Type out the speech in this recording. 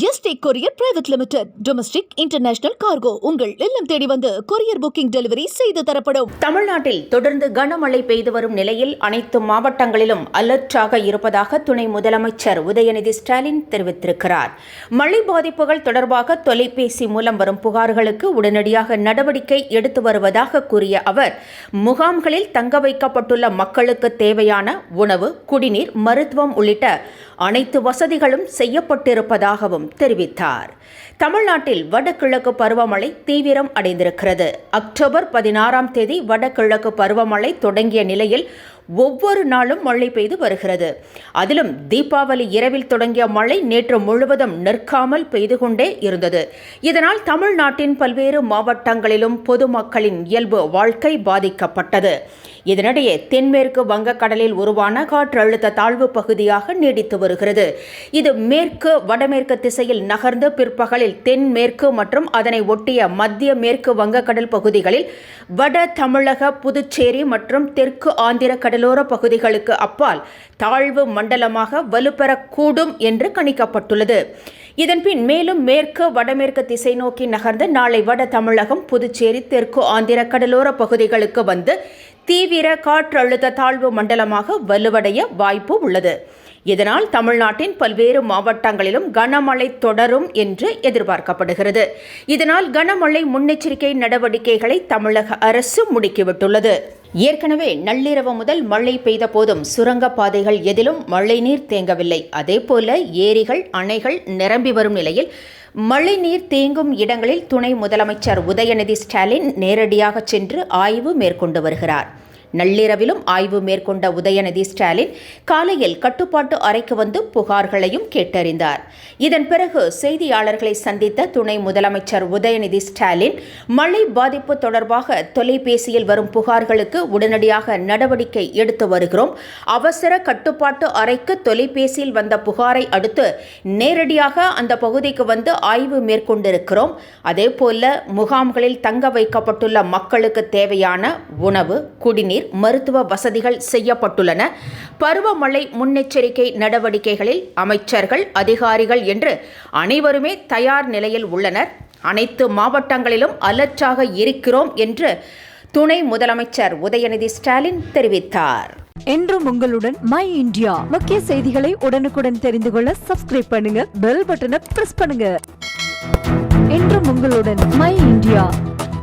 ST courier private limited. Domestic international cargo உங்கள் இல்லம் தேடி வந்து கொரியர் புக்கிங் டெலிவரி செய்து தரப்படும். தமிழ்நாட்டில் தொடர்ந்து கனமழை பெய்து வரும் நிலையில் அனைத்து மாவட்டங்களிலும் அலர்ட்டாக இருப்பதாக துணை முதலமைச்சர் உதயநிதி ஸ்டாலின் தெரிவித்திருக்கிறார். மழை பாதிப்புகள் தொடர்பாக தொலைபேசி மூலம் வரும் புகார்களுக்கு உடனடியாக நடவடிக்கை எடுத்து வருவதாக கூறிய அவர் முகாம்களில் தங்க வைக்கப்பட்டுள்ள மக்களுக்கு தேவையான உணவு குடிநீர் மருத்துவம் உள்ளிட்ட அனைத்து வசதிகளும் செய்யப்பட்டிருப்பதாகவும் தெரிவித்தார். தமிழ்நாட்டில் வடகிழக்கு பருவமழை தீவிரம் அடைந்திருக்கிறது. அக்டோபர் பதினாறாம் தேதி வடகிழக்கு பருவமழை தொடங்கிய நிலையில் ஒவ்வொரு நாளும் மழை பெய்து வருகிறது. அதிலும் தீபாவளி இரவில் தொடங்கிய மழை நேற்று முழுவதும் நிற்காமல் பெய்து கொண்டே இருந்தது. இதனால் தமிழ்நாட்டின் பல்வேறு மாவட்டங்களிலும் பொதுமக்களின் இயல்பு வாழ்க்கை பாதிக்கப்பட்டது. இதனிடையே தென்மேற்கு வங்கக்கடலில் உருவான காற்றழுத்த தாழ்வு பகுதியாக நீடித்து வருகிறது. இது மேற்கு வடமேற்கு திசையில் நகர்ந்து பிற்பகலில் தென்மேற்கு மற்றும் அதனை ஒட்டிய மத்திய மேற்கு வங்கக்கடல் பகுதிகளில் வட தமிழக புதுச்சேரி மற்றும் தெற்கு ஆந்திர கடலோர பகுதிகளுக்கு அப்பால் தாழ்வு மண்டலமாக வலுப்பெறக்கூடும் என்று கணிக்கப்பட்டுள்ளது. இதன்பின் மேலும் மேற்கு வடமேற்கு திசை நோக்கி நகர்ந்து நாளை வட தமிழகம் புதுச்சேரி தெற்கு ஆந்திர கடலோர பகுதிகளுக்கு வந்து தீவிர காற்றழுத்த தாழ்வு மண்டலமாக வலுவடைய வாய்ப்பு உள்ளது. இதனால் தமிழ்நாட்டின் பல்வேறு மாவட்டங்களிலும் கனமழை தொடரும் என்று எதிர்பார்க்கப்படுகிறது. இதனால் கனமழை முன்னெச்சரிக்கை நடவடிக்கைகளை தமிழக அரசு முடுக்கிவிட்டுள்ளது. ஏற்கனவே நள்ளிரவு முதல் மழை பெய்த போதும் சுரங்கப்பாதைகள் எதிலும் மழைநீர் தேங்கவில்லை. அதேபோல ஏரிகள் அணைகள் நிரம்பி வரும் நிலையில் மழைநீர் தேங்கும் இடங்களில் துணை முதலமைச்சர் உதயநிதி ஸ்டாலின் நேரடியாக சென்று ஆய்வு மேற்கொண்டு வருகிறார். நள்ளிரவிலும் ஆய்வு மேற்கொண்ட உதயநிதி ஸ்டாலின் காலையில் கட்டுப்பாட்டு அறைக்கு வந்து புகார்களையும் கேட்டறிந்தார். இதன் பிறகு செய்தியாளர்களை சந்தித்த துணை முதலமைச்சர் உதயநிதி ஸ்டாலின் மழை பாதிப்பு தொடர்பாக தொலைபேசியில் வரும் புகார்களுக்கு உடனடியாக நடவடிக்கை எடுத்து வருகிறோம். அவசர கட்டுப்பாட்டு அறைக்கு தொலைபேசியில் வந்த புகாரை அடுத்து நேரடியாக அந்த பகுதிக்கு வந்து ஆய்வு மேற்கொண்டிருக்கிறோம். அதேபோல முகாம்களில் தங்க வைக்கப்பட்டுள்ள மக்களுக்கு தேவையான உணவு குடிநீர் மருத்துவ வசதிகள் செய்யப்பட்டுள்ளன. பருவமழை முன்னெச்சரிக்கை நடவடிக்கைகளில் அமைச்சர்கள் அதிகாரிகள் என்று அனைவருமே தயார் நிலையில் உள்ளனர். அனைத்து மாவட்டங்களிலும் அலர்ட்டாக இருக்கிறோம் என்று துணை முதலமைச்சர் உதயநிதி ஸ்டாலின் தெரிவித்தார். என்றும் உங்களுடன் மை இந்தியா. முக்கிய செய்திகளை உடனுக்குடன் தெரிந்து கொள்ள சப்ஸ்கிரைப் பண்ணுங்க பெல் பட்டனை பிரஸ் பண்ணுங்க. என்றும் உங்களுடன் my India.